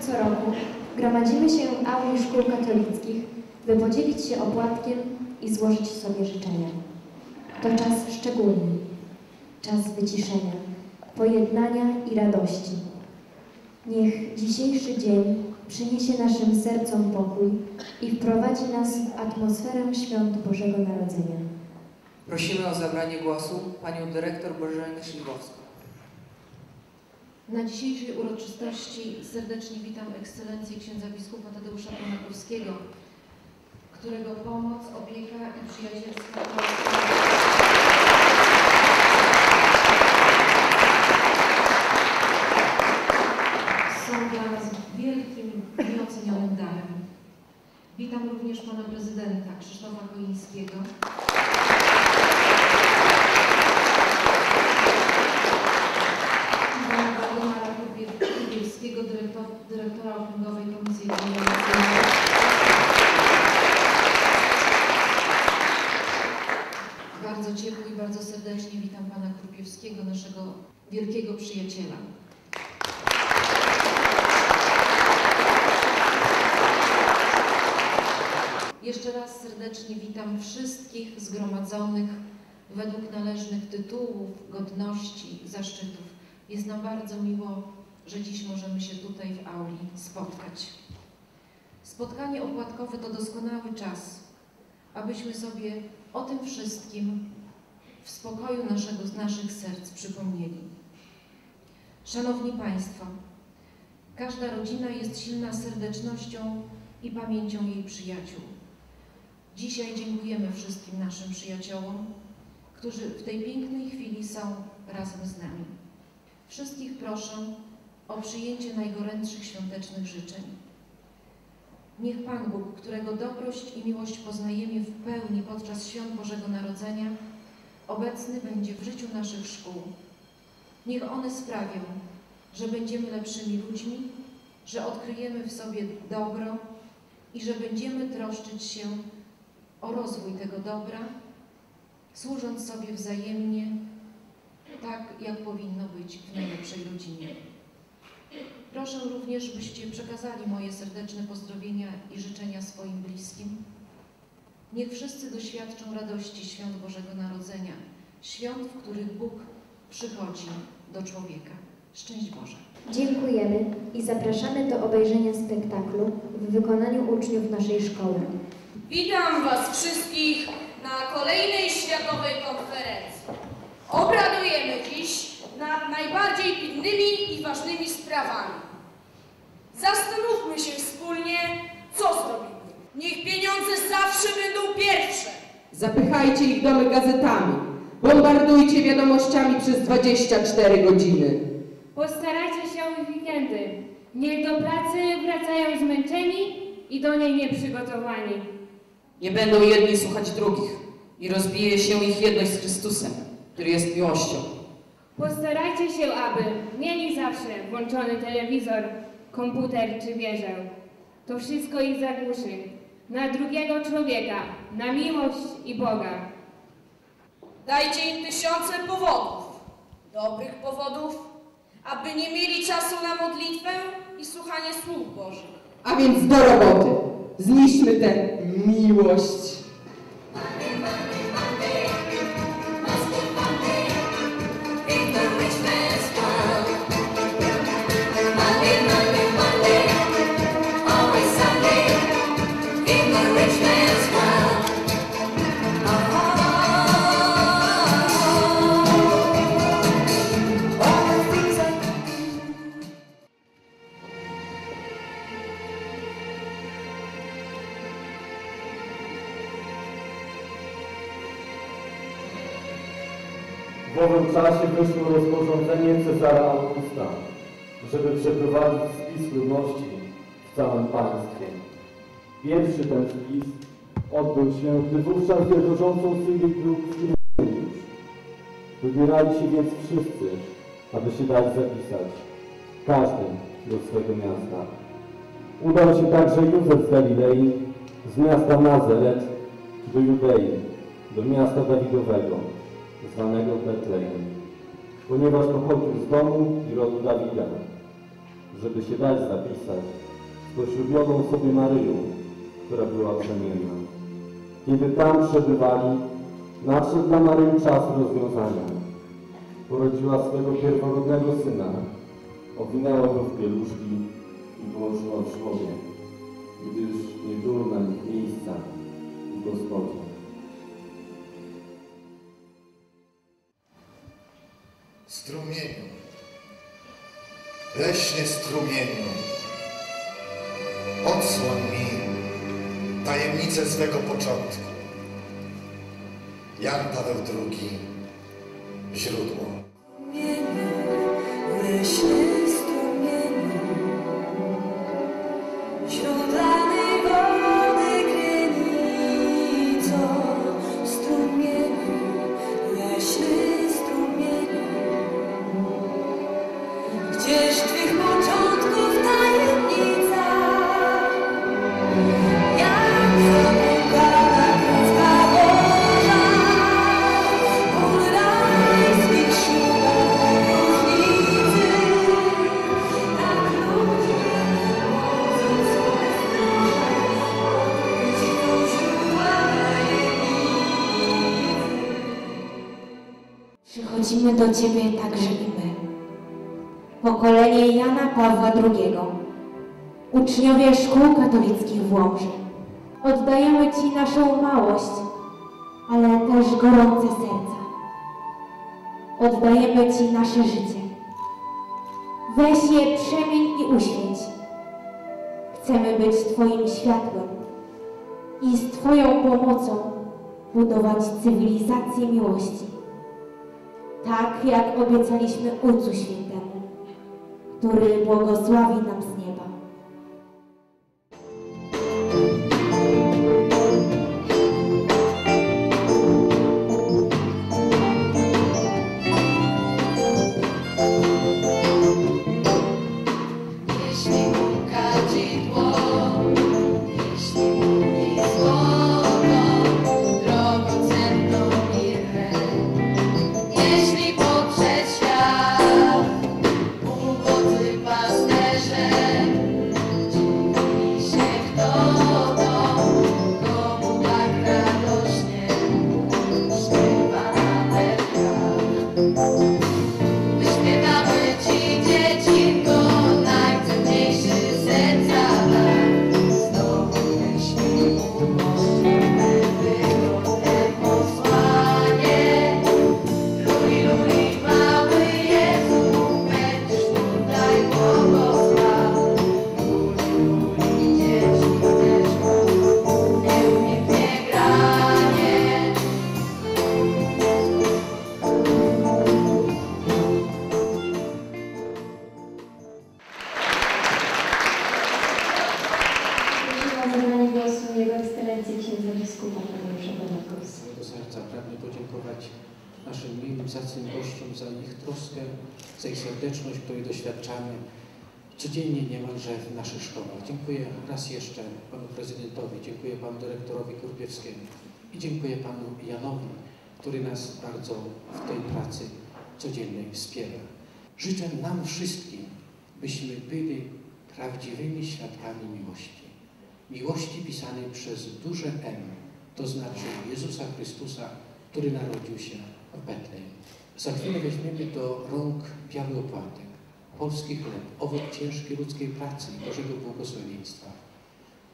co roku gromadzimy się w auli szkół katolickich, by podzielić się opłatkiem i złożyć sobie życzenia. To czas szczególny, czas wyciszenia, pojednania i radości. Niech dzisiejszy dzień przyniesie naszym sercom pokój i wprowadzi nas w atmosferę świąt Bożego Narodzenia. Prosimy o zabranie głosu panią dyrektor Bożenę Szliwowską. Na dzisiejszej uroczystości serdecznie witam ekscelencję księdza biskupa Tadeusza Konakowskiego, którego pomoc, opieka i przyjacielstwo dla nas wielkim, nieocenionym darem. Witam również pana prezydenta Krzysztofa Koińskiego. Pana Waldemara Kubielskiego, dyrektor, dyrektora Okręgowej Komisji. Bardzo ciepło i bardzo serdecznie witam Pana Krupiewskiego, naszego wielkiego przyjaciela. Jeszcze raz serdecznie witam wszystkich zgromadzonych według należnych tytułów, godności, zaszczytów. Jest nam bardzo miło, że dziś możemy się tutaj w auli spotkać. Spotkanie opłatkowe to doskonały czas, abyśmy sobie o tym wszystkim w spokoju naszego, naszych serc przypomnieli. Szanowni Państwo, każda rodzina jest silna serdecznością i pamięcią jej przyjaciół. Dzisiaj dziękujemy wszystkim naszym przyjaciołom, którzy w tej pięknej chwili są razem z nami. Wszystkich proszę o przyjęcie najgorętszych świątecznych życzeń. Niech Pan Bóg, którego dobrość i miłość poznajemy w pełni podczas świąt Bożego Narodzenia, obecny będzie w życiu naszych szkół. Niech one sprawią, że będziemy lepszymi ludźmi, że odkryjemy w sobie dobro i że będziemy troszczyć się o rozwój tego dobra, służąc sobie wzajemnie, tak jak powinno być w najlepszej rodzinie. Proszę również, byście przekazali moje serdeczne pozdrowienia i życzenia swoim bliskim. Niech wszyscy doświadczą radości świąt Bożego Narodzenia, świąt, w których Bóg przychodzi do człowieka. Szczęść Boże! Dziękujemy i zapraszamy do obejrzenia spektaklu w wykonaniu uczniów naszej szkoły. Witam Was wszystkich na kolejnej światowej konferencji. Obradujemy nad najbardziej pilnymi i ważnymi sprawami. Zastanówmy się wspólnie, co zrobimy. Niech pieniądze zawsze będą pierwsze. Zapychajcie ich domy gazetami. Bombardujcie wiadomościami przez 24 godziny. Postarajcie się o weekendy. Niech do pracy wracają zmęczeni i do niej nieprzygotowani. Nie będą jedni słuchać drugich i rozbije się ich jedność z Chrystusem, który jest miłością. Postarajcie się, aby mieli zawsze włączony telewizor, komputer czy wieżę. To wszystko ich zagłuszy. Na drugiego człowieka, na miłość i Boga. Dajcie im tysiące powodów, dobrych powodów, aby nie mieli czasu na modlitwę i słuchanie słów Bożych. A więc do roboty. Zniszczmy tę miłość. Czasie wyszło rozporządzenie Cezara Augusta, żeby przeprowadzić spis ludności w całym państwie. Pierwszy ten spis odbył się, gdy wówczas wielkorządcą Syrię Kyreniusz. Wybierali się więc wszyscy, aby się dać zapisać, każdy do swego miasta. Udał się także Józef z Galilei, z miasta Nazaret do Judei, do miasta Dawidowego, zwanego Betlejem, ponieważ pochodził z domu i rodu Dawida. żeby się dać zapisać z poślubioną sobie Maryją, która była przemienna. Kiedy tam przebywali, nadszedł dla Maryi czas rozwiązania. Porodziła swego pierworodnego syna, owinęła go w pieluszki i położyła w żłobie, gdyż nie było na nich miejsca w Gospodzie. Strumieniu, leśnie strumieniu, odsłoń mi tajemnicę swego początku. Jan Paweł II, źródło. Leśny do Ciebie także i my. Pokolenie Jana Pawła II, uczniowie szkół katolickich w Łomży. Oddajemy Ci naszą małość, ale też gorące serca. Oddajemy Ci nasze życie. Weź je, przemień i uświęć. Chcemy być Twoim światłem i z Twoją pomocą budować cywilizację miłości tak jak obiecaliśmy Ojcu Świętemu, który błogosławi nam serca pragnę podziękować naszym miłym, zacnym gościom za ich troskę, za ich serdeczność, której doświadczamy codziennie niemalże w naszych szkołach. Dziękuję raz jeszcze panu prezydentowi, dziękuję panu dyrektorowi Kurpiewskiemu i dziękuję panu Janowi, który nas bardzo w tej pracy codziennej wspiera. Życzę nam wszystkim, byśmy byli prawdziwymi świadkami miłości. Miłości pisanej przez duże M, to znaczy Jezusa Chrystusa, który narodził się w Betlejem. Za chwilę weźmiemy do rąk biały opłatek, polski chleb, owoc ciężkiej ludzkiej pracy i Bożego błogosławieństwa.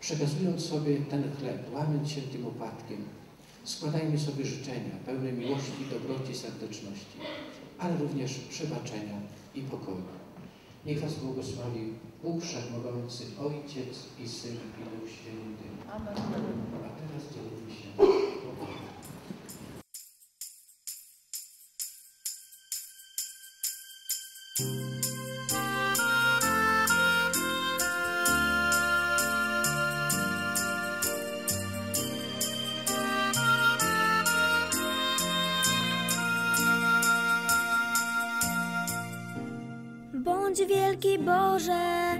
Przekazując sobie ten chleb, łamiąc się tym opłatkiem, składajmy sobie życzenia pełne miłości, dobroci, serdeczności, ale również przebaczenia i pokoju. Niech Was błogosławi Bóg Wszechmogący, Ojciec i Syn i Duch Święty. Amen. A teraz dzielimy się pokoju. Wielki Boże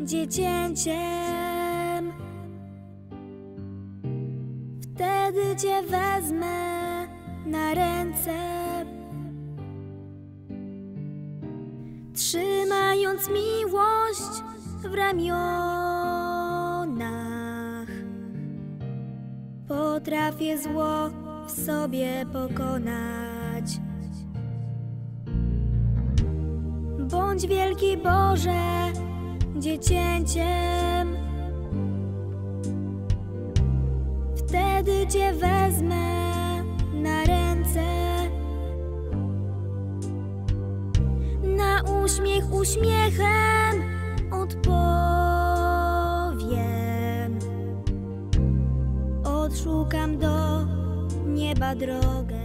dziecięciem. Wtedy Cię wezmę na ręce. Trzymając miłość w ramionach. Potrafię zło w sobie pokonać. Bądź wielki Boże, dziecięciem. Wtedy Cię wezmę na ręce. Na uśmiech uśmiechem odpowiem. Odszukam do nieba drogę.